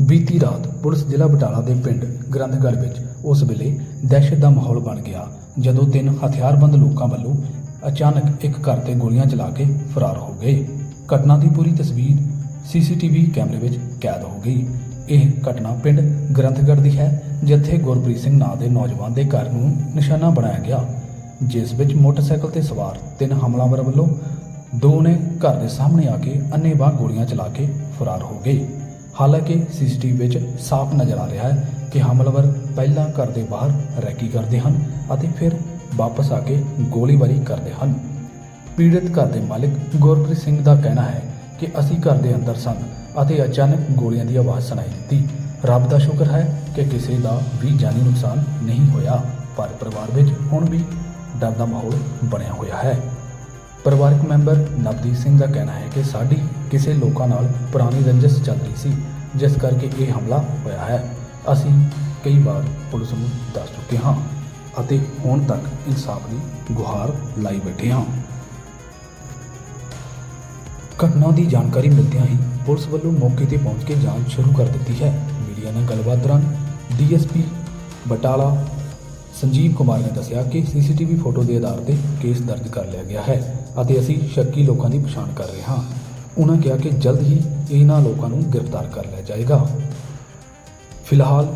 ਬੀਤੀ ਰਾਤ ਪੁਲਿਸ ਜ਼ਿਲ੍ਹਾ ਬਟਾਲਾ ਦੇ ਪਿੰਡ ਗ੍ਰੰਥਗੜ੍ਹ ਵਿੱਚ ਉਸ ਵੇਲੇ ਦਹਿਸ਼ਤ ਦਾ ਮਾਹੌਲ ਬਣ ਗਿਆ, ਜਦੋਂ ਤਿੰਨ ਹਥਿਆਰਬੰਦ ਲੋਕਾਂ ਵੱਲੋਂ ਅਚਾਨਕ ਇੱਕ ਘਰ ਤੇ ਗੋਲੀਆਂ ਚਲਾ ਕੇ ਫਰਾਰ ਹੋ ਗਏ। ਘਟਨਾ ਦੀ ਪੂਰੀ ਤਸਵੀਰ ਸੀਸੀਟੀਵੀ ਕੈਮਰੇ ਵਿੱਚ ਕੈਦ ਹੋ ਗਈ। ਇਹ ਘਟਨਾ ਪਿੰਡ ਗ੍ਰੰਥਗੜ੍ਹ ਦੀ ਹੈ, ਜਿੱਥੇ ਗੁਰਪ੍ਰੀਤ ਸਿੰਘ ਨਾਂ ਦੇ ਨੌਜਵਾਨ ਦੇ ਘਰ ਨੂੰ ਨਿਸ਼ਾਨਾ ਬਣਾਇਆ ਗਿਆ, ਜਿਸ ਵਿੱਚ ਮੋਟਰਸਾਈਕਲ ਤੇ ਸਵਾਰ ਤਿੰਨ ਹਮਲਾਵਰ ਵੱਲੋਂ ਦੋ ਨੇ ਘਰ ਦੇ ਸਾਹਮਣੇ ਆ ਕੇ ਅੰਨ੍ਹੇਵਾਹ ਗੋਲੀਆਂ ਚਲਾ ਕੇ ਫਰਾਰ ਹੋ ਗਏ। ਹਾਲਾਂਕਿ ਸੀਸੀਟੀਵੀ ਵਿੱਚ ਸਾਫ਼ ਨਜ਼ਰ ਆ ਰਿਹਾ ਹੈ ਕਿ ਹਮਲਾਵਰ ਪਹਿਲਾਂ ਘਰ ਦੇ ਬਾਹਰ ਰੈਕੀ ਕਰਦੇ ਹਨ ਅਤੇ ਫਿਰ ਵਾਪਸ ਆ ਕੇ ਗੋਲੀਬਾਰੀ ਕਰਦੇ ਹਨ। ਪੀੜਤ ਘਰ ਦੇ ਮਾਲਕ ਗੁਰਪ੍ਰੀਤ ਸਿੰਘ ਦਾ ਕਹਿਣਾ ਹੈ ਕਿ ਅਸੀਂ ਘਰ ਦੇ ਅੰਦਰ ਸਨ ਅਤੇ ਅਚਾਨਕ ਗੋਲੀਆਂ ਦੀ ਆਵਾਜ਼ ਸੁਣਾਈ ਦਿੱਤੀ। ਰੱਬ ਦਾ ਸ਼ੁਕਰ ਹੈ ਕਿ ਕਿਸੇ ਦਾ ਵੀ ਜਾਨੀ ਨੁਕਸਾਨ ਨਹੀਂ ਹੋਇਆ, ਪਰ ਪਰਿਵਾਰ ਵਿੱਚ ਹੁਣ ਵੀ ਡਰ ਦਾ ਮਾਹੌਲ ਬਣਿਆ ਹੋਇਆ ਹੈ। ਪਰਿਵਾਰਕ ਮੈਂਬਰ ਨਵਦੀਪ ਸਿੰਘ ਦਾ ਕਹਿਣਾ ਹੈ ਕਿ ਸਾਡੀ ਕਿਸੇ ਲੋਕਾਂ ਨਾਲ ਪੁਰਾਣੀ ਰੰਜਿਸ਼ ਚੱਲ ਰਹੀ ਸੀ, ਜਿਸ ਕਰਕੇ ਇਹ ਹਮਲਾ ਹੋਇਆ ਹੈ। ਅਸੀਂ ਕਈ ਵਾਰ ਪੁਲਿਸ ਨੂੰ ਦੱਸ ਚੁੱਕੇ ਹਾਂ ਅਤੇ ਹੁਣ ਤੱਕ ਇਨਸਾਫ ਦੀ ਗੁਹਾਰ ਲਾਈ ਬੈਠੇ ਹਾਂ। ਘਟਨਾ ਦੀ ਜਾਣਕਾਰੀ ਮਿਲਦਿਆਂ ਹੀ ਪੁਲਿਸ ਵੱਲੋਂ ਮੌਕੇ ਤੇ ਪਹੁੰਚ ਕੇ ਜਾਂਚ ਸ਼ੁਰੂ ਕਰ ਦਿੱਤੀ ਹੈ। ਮੀਡੀਆ ਨਾਲ ਗੱਲਬਾਤ ਦੌਰਾਨ ਡੀਐਸਪੀ ਬਟਾਲਾ ਸੰਜੀਵ ਕੁਮਾਰ ਨੇ ਦੱਸਿਆ ਕਿ ਸੀਸੀਟੀਵੀ ਫੋਟੋ ਦੇ ਆਧਾਰ ਤੇ ਕੇਸ ਦਰਜ ਕਰ ਲਿਆ ਗਿਆ ਹੈ। ਅਤੇ ਅਸੀਂ ਸ਼ੱਕੀ ਲੋਕਾਂ ਦੀ ਪਛਾਣ ਕਰ ਰਹੇ ਹਾਂ। ਉਹਨਾਂ ਕਿਹਾ ਕਿ ਜਲਦ ਹੀ ਇਹਨਾਂ ਲੋਕਾਂ ਨੂੰ ਗ੍ਰਿਫਤਾਰ ਕਰ ਲਿਆ ਜਾਏਗਾ। ਫਿਲਹਾਲ,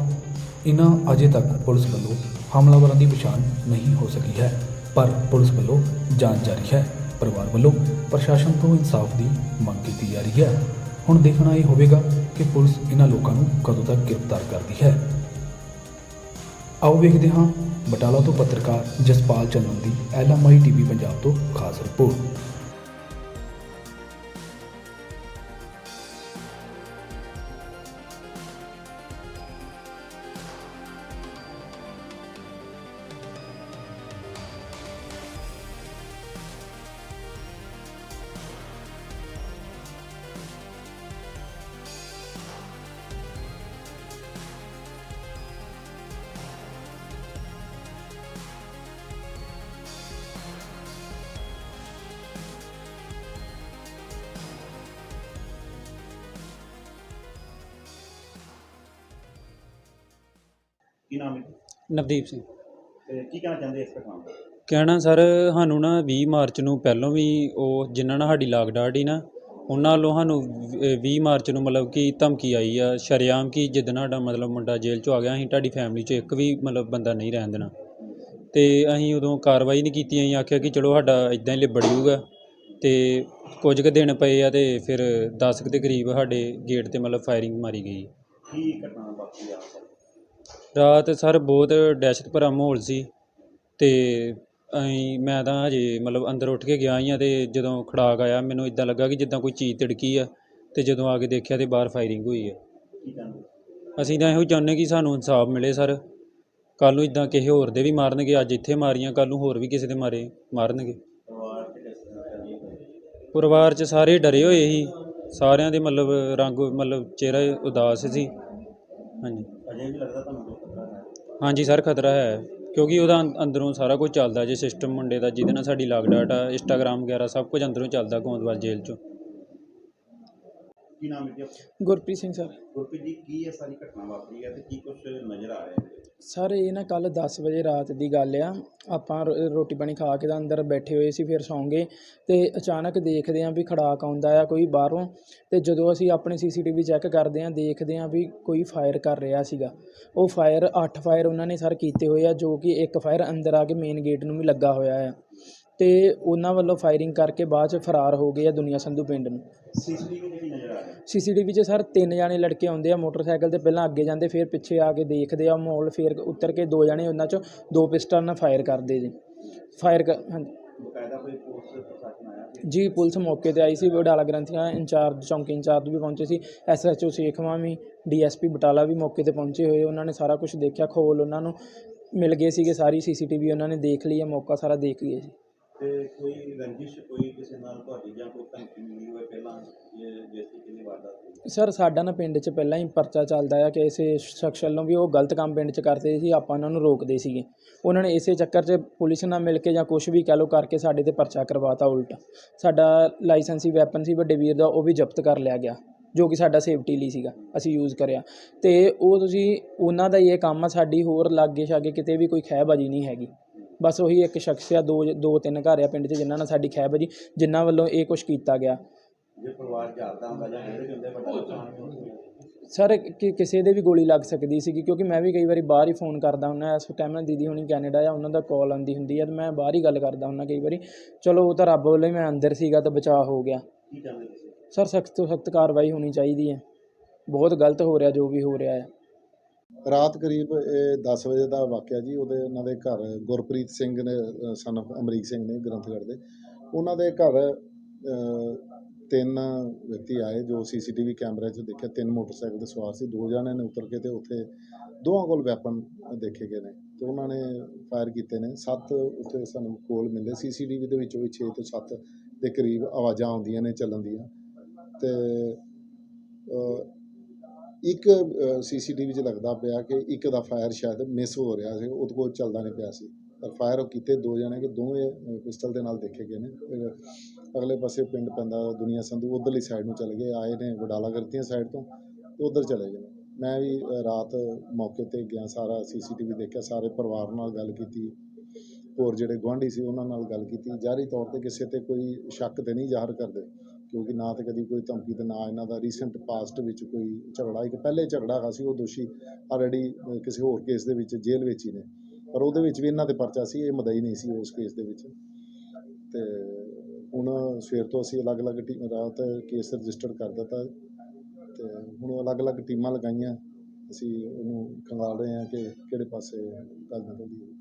ਇਹਨਾਂ ਅਜੇ ਤੱਕ ਪੁਲਿਸ ਵੱਲੋਂ ਹਮਲਾਵਰਾਂ ਦੀ ਪਛਾਣ ਨਹੀਂ ਹੋ ਸਕੀ ਹੈ, ਪਰ ਪੁਲਿਸ ਵੱਲੋਂ ਜਾਂਚ ਜਾਰੀ ਹੈ। ਪਰਿਵਾਰ ਵੱਲੋਂ ਪ੍ਰਸ਼ਾਸਨ ਤੋਂ ਇਨਸਾਫ ਦੀ ਮੰਗ ਕੀਤੀ ਜਾ ਰਹੀ ਹੈ। ਹੁਣ ਦੇਖਣਾ ਇਹ ਹੋਵੇਗਾ ਕਿ ਪੁਲਿਸ ਇਹਨਾਂ ਲੋਕਾਂ ਨੂੰ ਕਦੋਂ ਤੱਕ ਗ੍ਰਿਫਤਾਰ ਕਰਦੀ ਹੈ। ਆਓ ਵੇਖਦੇ ਹਾਂ ਬਟਾਲਾ ਤੋਂ ਪੱਤਰਕਾਰ ਜਸਪਾਲ ਚੰਨਨ ਦੀ ਐਲਐਮਆਈ ਟੀਵੀ ਪੰਜਾਬ ਤੋਂ ਖਾਸ ਰਿਪੋਰਟ। ਕੀ ਨਾਮ ਹੈ ਨਵਦੀਪ ਸਿੰਘ। ਤੇ ਕੀ ਕਹਿਣਾ ਚਾਹੁੰਦੇ ਇਸ ਘਟਨਾ ਬਾਰੇ? ਕਹਿਣਾ ਸਰ ਸਾਨੂੰ ਨਾ 20 ਮਾਰਚ ਨੂੰ ਪਹਿਲੋਂ ਵੀ ਉਹ ਜਿਨ੍ਹਾਂ ਨਾਲ ਸਾਡੀ ਲਾਗਡਾਟ ਹੀ ਨਾ ਉਹਨਾਂ ਵੱਲੋਂ ਸਾਨੂੰ ਵ- 20 ਮਾਰਚ ਨੂੰ ਮਤਲਬ ਕਿ ਧਮਕੀ ਆਈ ਆ ਸ਼ਰੇਆਮ ਕਿ ਜਿੱਦਣ ਸਾਡਾ ਮਤਲਬ ਮੁੰਡਾ ਜੇਲ੍ਹ 'ਚੋਂ ਆ ਗਿਆ ਅਸੀਂ ਤੁਹਾਡੀ ਫੈਮਿਲੀ 'ਚ ਇੱਕ ਵੀ ਮਤਲਬ ਬੰਦਾ ਨਹੀਂ ਰਹਿਣ ਦੇਣਾ। ਤੇ ਅਸੀਂ ਉਦੋਂ ਕਾਰਵਾਈ ਨਹੀਂ ਕੀਤੀ ਅਸੀਂ ਆਖਿਆ ਕਿ ਚਲੋ ਸਾਡਾ ਇਦਾਂ ਹੀ ਲਿਬੜ ਜਾਊਗਾ। ਤੇ ਕੁਝ ਕੁ ਦਿਨ ਪਏ ਆ ਤੇ ਫਿਰ 10 ਕੁ ਦੇ ਕਰੀਬ ਸਾਡੇ ਗੇਟ ਤੇ ਮਤਲਬ ਫਾਇਰਿੰਗ ਮਾਰੀ ਗਈ। ਕੀ ਘਟਨਾ ਵਾਪਰੀ ਆ? ਰਾਤ ਸਰ ਬਹੁਤ ਦਹਿਸ਼ਤ ਭਰਾ ਮਾਹੌਲ ਸੀ ਅਤੇ ਅਸੀਂ ਮੈਂ ਤਾਂ ਹਜੇ ਮਤਲਬ ਅੰਦਰ ਉੱਠ ਕੇ ਗਿਆ ਹੀ ਹਾਂ ਅਤੇ ਜਦੋਂ ਖੜਾਕ ਆਇਆ ਮੈਨੂੰ ਇੱਦਾਂ ਲੱਗਾ ਕਿ ਜਿੱਦਾਂ ਕੋਈ ਚੀਜ਼ ਤਿੜਕੀ ਆ ਅਤੇ ਜਦੋਂ ਆ ਕੇ ਦੇਖਿਆ ਤਾਂ ਬਾਹਰ ਫਾਇਰਿੰਗ ਹੋਈ ਹੈ ਅਸੀਂ ਤਾਂ ਇਹੋ ਚਾਹੁੰਦੇ ਕਿ ਸਾਨੂੰ ਇਨਸਾਫ ਮਿਲੇ ਸਰ। ਕੱਲ੍ਹ ਨੂੰ ਇੱਦਾਂ ਕਿਸੇ ਹੋਰ ਦੇ ਵੀ ਮਾਰਨਗੇ, ਅੱਜ ਇੱਥੇ ਮਾਰੀਆਂ, ਕੱਲ੍ਹ ਨੂੰ ਹੋਰ ਵੀ ਕਿਸੇ ਦੇ ਮਾਰੇ, ਮਾਰਨਗੇ। ਪਰਿਵਾਰ 'ਚ ਸਾਰੇ ਡਰੇ ਹੋਏ ਸੀ, ਸਾਰਿਆਂ ਦੇ ਮਤਲਬ ਰੰਗ, ਮਤਲਬ ਚਿਹਰਾ ਉਦਾਸ ਸੀ। ਹਾਂਜੀ। ਅਜੇ ਵੀ ਲੱਗਦਾ ਤੁਹਾਨੂੰ ਕੋਈ ਖਤਰਾ ਹੈ? ਹਾਂਜੀ ਸਰ, ਖਤਰਾ ਹੈ। ਕਿਉਂਕਿ ਉਹਦਾ ਅੰ- ਅੰਦਰੋਂ ਸਾਰਾ ਕੁਝ ਚੱਲਦਾ, ਜੇ ਸਿਸਟਮ ਮੁੰਡੇ ਦਾ, ਜਿਹਦੇ ਨਾਲ ਸਾਡੀ ਲਾਗਡਾਟ ਆ ਇੰਸਟਾਗ੍ਰਾਮ ਵਗੈਰਾ ਸਭ ਕੁਝ ਅੰਦਰੋਂ ਚੱਲਦਾ ਗੋਂਦਵਾਲ ਜੇਲ੍ਹ 'ਚੋਂ। ਕੀ ਨਾਮ ਹੈ ਜੀ ਆਪਣਾ? ਗੁਰਪ੍ਰੀਤ ਸਿੰਘ ਸਰ। ਗੁਰਪ੍ਰੀਤ ਜੀ ਕੀ ਇਹ ਸਾਰੀ ਘਟਨਾ ਵਾਪਰੀ ਹੈ ਤੇ ਕੀ ਕੁਝ ਨਜ਼ਰ ਆ ਰਿਹਾ ਹੈ? ਸਰ ਇਹ ਨਾ ਕੱਲ 10 ਵਜੇ ਰਾਤ ਦੀ ਗੱਲ ਆ। ਆਪਾਂ ਰੋ- ਰੋਟੀ ਪਾਣੀ ਖਾ ਕੇ ਤਾਂ ਅੰਦਰ ਬੈਠੇ ਹੋਏ ਸੀ ਫਿਰ ਸੌਂਗੇ ਤੇ ਅਚਾਨਕ ਦੇਖਦੇ ਆਂ ਵੀ ਖੜਾਕ ਆਉਂਦਾ ਆ ਕੋਈ ਬਾਹਰੋਂ ਤੇ ਜਦੋਂ ਅਸੀਂ ਆਪਣੇ ਸੀਸੀਟੀਵੀ ਚੈੱਕ ਕਰਦੇ ਆਂ ਦੇਖਦੇ ਆਂ ਵੀ ਕੋਈ ਫਾਇਰ ਕਰ ਰਿਹਾ ਸੀਗਾ। ਉਹ ਫਾਇਰ 8 ਫਾਇਰ ਉਹਨਾਂ ਨੇ ਸਰ ਕੀਤੇ ਹੋਏ ਆ ਜੋ ਕਿ ਇੱਕ ਫਾਇਰ ਅੰਦਰ ਆ ਕੇ ਮੇਨ ਗੇਟ ਨੂੰ ਵੀ ਲੱਗਾ ਹੋਇਆ ਆ। ਤੇ ਉਹਨਾਂ ਵੱਲੋਂ ਫਾਇਰਿੰਗ ਕਰਕੇ ਬਾਅਦ ਚ ਫਰਾਰ ਹੋ ਗਏ ਆ ਦੁਨੀਆ ਸੰਧੂ ਪਿੰਡ ਨੂੰ। ਸੀਸੀਟੀਵੀ ਕੀ ਨਜ਼ਰ ਆ ਰਿਹਾ ਸੀਸੀਟੀਵੀ 'ਚ ਸਰ ਤਿੰਨ ਜਾਣੇ ਲੜਕੇ ਆਉਂਦੇ ਆ ਮੋਟਰਸਾਈਕਲ ਤੇ ਪਹਿਲਾਂ ਅੱਗੇ ਜਾਂਦੇ ਫਿਰ ਪਿੱਛੇ ਆ ਕੇ ਦੇਖਦੇ ਆ ਮਾਹੌਲ ਫਿਰ ਉਤਰ ਕੇ ਦੋ ਜਾਣੇ ਉਹਨਾਂ 'ਚੋਂ ਦੋ ਪਿਸਟਲ ਨਾਲ ਫਾਇਰ ਕਰਦੇ ਜੀ। ਫਾਇਰ ਕਰ ਹਾਂਜੀ। ਬਕਾਇਦਾ ਕੋਈ ਪੁਲਿਸ ਪ੍ਰਸ਼ਾਸਨ ਆਇਆ ਸੀ? ਜੀ ਪੁਲਿਸ ਮੌਕੇ ਤੇ ਆਈ ਸੀ ਬਡਾਲਾ ਗ੍ਰੰਥੀਆਂ ਇੰਚਾਰਜ ਚੌਂਕੀ ਇੰਚਾਰਜ ਵੀ ਪਹੁੰਚੇ ਸੀ ਐਸਐਚਓ ਸੇਖਵਾਂ ਵੀ ਡੀਐਸਪੀ ਬਟਾਲਾ ਵੀ ਮੌਕੇ ਤੇ ਪਹੁੰਚੇ ਹੋਏ ਉਹਨਾਂ ਨੇ ਸਾਰਾ ਕੁਝ ਦੇਖਿਆ ਖੋਲ ਉਹਨਾਂ ਨੂੰ ਮਿਲ ਗਏ ਸੀਗੇ ਸਾਰੀ ਸੀਸੀਟੀਵੀ ਉਹਨਾਂ ਨੇ ਦੇਖ ਲਈ ਹੈ ਮੌਕਾ ਸਾਰਾ ਦੇਖ ਗਏ ਸੀ। ਤੇ ਕੋਈ ਰੰਜਿਸ਼, ਕੋਈ ਕਿਸੇ ਨਾਲ ਤੁਹਾਡੀ ਜਾਂ ਕੋਈ ਧਮਕੀ ਮਿਲੀ ਹੋਵੇ ਪਹਿਲਾਂ, ਜੇ- ਕਿੰਨੀ ਵਾਰਦਾਤ ਹੋਈ ਸਰ, ਸਾਡਾ ਨਾ ਪਿੰਡ 'ਚ ਪਹਿਲਾਂ ਹੀ ਪਰਚਾ ਚੱਲਦਾ ਆ ਕਿ ਇਸੇ ਸ਼ਖਸ ਵੱਲੋਂ ਵੀ ਉਹ ਗਲਤ ਕੰਮ ਪਿੰਡ 'ਚ ਕਰਦੇ ਸੀ, ਆਪਾਂ ਉਹਨਾਂ ਨੂੰ ਰੋਕਦੇ ਸੀਗੇ। ਉਹਨਾਂ ਨੇ ਇਸੇ ਚੱਕਰ 'ਚ ਪੁਲਿਸ ਨਾਲ ਮਿਲ ਕੇ ਜਾਂ ਕੁਝ ਵੀ ਕਹਿ ਲਓ ਕਰਕੇ ਸਾਡੇ ਤੇ ਪਰਚਾ ਕਰਵਾਤਾ ਉਲਟ। ਸਾਡਾ ਲਾਇਸੈਂਸੀ ਵੈਪਨ ਸੀ, ਵੱਡੇ ਵੀਰ ਦਾ, ਉਹ ਵੀ ਜ਼ਬਤ ਕਰ ਲਿਆ ਗਿਆ, ਜੋ ਕਿ ਸਾਡਾ ਸੇਫਟੀ ਲਈ ਸੀਗਾ, ਅਸੀਂ ਯੂਜ਼ ਕਰਿਆ। ਤੇ ਉਹ ਤੁਸੀਂ, ਉਹਨਾਂ ਦਾ ਹੀ ਇਹ ਕੰਮ ਆ, ਸਾਡੀ ਹੋਰ ਲਾਗੇ ਛਾਗੇ ਕਿਤੇ ਵੀ ਕੋਈ ਖਹਿਬਾਜੀ ਨਹੀਂ ਹੈਗੀ। ਬਸ ਉਹੀ ਇੱਕ ਸ਼ਖਸ ਆ ਦੋ ਦੋ ਤਿੰਨ ਘਰ ਆ ਪਿੰਡ 'ਚ ਜਿਨ੍ਹਾਂ ਨਾਲ ਸਾਡੀ ਖਹਿਬਾਜੀ ਜਿਨ੍ਹਾਂ ਵੱਲੋਂ ਇਹ ਕੁਝ ਕੀਤਾ ਗਿਆ। ਜੇ ਪਰਿਵਾਰ ਜਾਗਦਾ ਹੁੰਦਾ ਜਾਂ ਵਿਹੜੇ 'ਚ ਹੁੰਦੇ ਵੱਡਾ ਨੁਕਸਾਨ ਵੀ ਹੋ ਸਕਦਾ ਸਰ ਕਿ ਕਿਸੇ ਦੇ ਵੀ ਗੋਲੀ ਲੱਗ ਸਕਦੀ ਸੀਗੀ ਕਿਉਂਕਿ ਮੈਂ ਵੀ ਕਈ ਵਾਰੀ ਬਾਹਰ ਹੀ ਫੋਨ ਕਰਦਾ ਹੁੰਦਾ ਇਸ ਟਾਈਮ ਨਾਲ ਦੀਦੀ ਹੁਣੀ ਕੈਨੇਡਾ ਆ ਉਹਨਾਂ ਦਾ ਕਾਲ ਆਉਂਦੀ ਹੁੰਦੀ ਆ ਤੇ ਮੈਂ ਬਾਹਰ ਹੀ ਗੱਲ ਕਰਦਾ ਹੁੰਦਾ ਕਈ ਵਾਰੀ ਚਲੋ ਉਹ ਤਾਂ ਰੱਬ ਵੱਲੋਂ ਹੀ ਮੈਂ ਅੰਦਰ ਸੀਗਾ ਤਾਂ ਬਚਾਅ ਹੋ ਗਿਆ। ਸਰ ਸਖਤ ਤੋਂ ਸਖਤ ਕਾਰਵਾਈ ਹੋਣੀ ਚਾਹੀਦੀ ਹੈ। ਬਹੁਤ ਗਲਤ ਹੋ ਰਿਹਾ ਜੋ ਵੀ ਹੋ ਰਿਹਾ ਹੈ ਰਾਤ ਕਰੀਬ ਇਹ 10 ਵਜੇ ਦਾ ਵਾਕਿਆ ਜੀ, ਉਹਦੇ ਉਹਨਾਂ ਦੇ ਘਰ ਗੁਰਪ੍ਰੀਤ ਸਿੰਘ ਨੇ ਸਨ ਅਮਰੀਕ ਸਿੰਘ ਨੇ ਗ੍ਰੰਥਗੜ੍ਹ ਦੇ, ਉਹਨਾਂ ਦੇ ਘਰ ਤਿੰਨ ਵਿਅਕਤੀ ਆਏ ਜੋ ਸੀਸੀਟੀਵੀ ਕੈਮਰੇ 'ਚ ਦੇਖਿਆ, ਤਿੰਨ ਮੋਟਰਸਾਈਕਲ ਤੇ ਸਵਾਰ ਸੀ, ਦੋ ਜਣੇ ਨੇ ਉਤਰ ਕੇ ਤੇ ਉੱਥੇ ਦੋਵਾਂ ਕੋਲ ਵੈਪਨ ਦੇਖੇ ਗਏ ਨੇ ਤੇ ਉਹਨਾਂ ਨੇ ਫਾਇਰ ਕੀਤੇ ਨੇ, ਸੱਤ ਉੱਥੇ ਸਾਨੂੰ ਕੋਲ ਮਿਲੇ, ਸੀਸੀਟੀਵੀ ਦੇ ਵਿੱਚੋਂ ਵੀ 6 ਤੋਂ 7 ਦੇ ਕਰੀਬ ਆਵਾਜ਼ਾਂ ਆਉਂਦੀਆਂ ਨੇ, ਚੱਲਣ ਦੀਆਂ ਤੇ ਇੱਕ ਸੀਸੀਟੀਵੀ 'ਚ ਲੱਗਦਾ ਪਿਆ ਕਿ ਇੱਕ ਦਾ ਫਾਇਰ ਸ਼ਾਇਦ ਮਿਸ ਹੋ ਰਿਹਾ ਸੀ, ਉਹਦੇ ਕੋਲ ਚੱਲਦਾ ਨਹੀਂ ਪਿਆ ਸੀ। ਪਰ ਫਾਇਰ ਉਹ ਕੀਤੇ ਦੋ ਜਣੇ ਕਿ ਦੋਵੇਂ ਪਿਸਟਲ ਦੇ ਨਾਲ ਦੇਖੇ ਗਏ ਨੇ। ਅਗਲੇ ਪਾਸੇ ਪਿੰਡ ਪੈਂਦਾ ਦੁਨੀਆ ਸੰਧੂ ਉਧਰਲੀ ਸਾਈਡ ਨੂੰ ਚਲੇ ਗਏ, ਆਏ ਨੇ ਵਡਾਲਾ ਕਰਤੀਆਂ ਸਾਈਡ ਤੋਂ ਤੇ ਉਧਰ ਚਲੇ ਗਏ ਨੇ। ਮੈਂ ਵੀ ਰਾਤ ਮੌਕੇ ਤੇ ਗਿਆ, ਸਾਰਾ ਸੀਸੀਟੀਵੀ ਦੇਖਿਆ, ਸਾਰੇ ਪਰਿਵਾਰ ਨਾਲ ਗੱਲ ਕੀਤੀ। ਹੋਰ ਜਿਹੜੇ ਗੁਆਂਢੀ ਸੀ ਉਹਨਾਂ ਨਾਲ ਗੱਲ ਕੀਤੀ। ਜਾਰੀ ਤੌਰ ਤੇ ਕਿਸੇ ਤੇ ਕੋਈ ਸ਼ੱਕ ਤੇ ਨਹੀਂ ਜ਼ਾਹਰ ਕਰਦੇ। ਕਿਉਂਕਿ ਨਾ ਤੇ ਕਦੀ ਕੋਈ ਧਮਕੀ ਤੇ ਨਾ ਇਹਨਾਂ ਦਾ ਰੀਸੈਂਟ ਪਾਸਟ ਵਿੱਚ ਕੋਈ ਝਗੜਾ, ਇੱਕ ਪਹਿਲੇ ਝਗੜਾ ਹੈਗਾ ਸੀ, ਉਹ ਦੋਸ਼ੀ ਆਲਰੇਡੀ ਕਿਸੇ ਹੋਰ ਕੇਸ ਦੇ ਵਿੱਚ ਜੇਲ੍ਹ ਵਿੱਚ ਹੀ ਨੇ। ਪਰ ਉਹਦੇ ਵਿੱਚ ਵੀ ਇਹਨਾਂ 'ਤੇ ਪਰਚਾ ਸੀ, ਇਹ ਮਦਈ ਨਹੀਂ ਸੀ ਉਸ ਕੇਸ ਦੇ ਵਿੱਚ। ਤੇ ਹੁਣ ਸਵੇਰ ਤੋਂ ਅਸੀਂ ਅਲੱਗ-ਅਲੱਗ ਟੀਮ, ਰਾਤ ਕੇਸ ਰਜਿਸਟਰ ਕਰ ਦਿੱਤਾ। ਤੇ ਹੁਣ ਅਲੱਗ-ਅਲੱਗ ਟੀਮਾਂ ਲਗਾਈਆਂ। ਅਸੀਂ ਉਹਨੂੰ ਖੰਗਾਲ ਰਹੇ ਹਾਂ ਕਿ ਕਿਹੜੇ ਪਾਸੇ ਗੱਲ ਨਿਕਲਦੀ ਹੈ।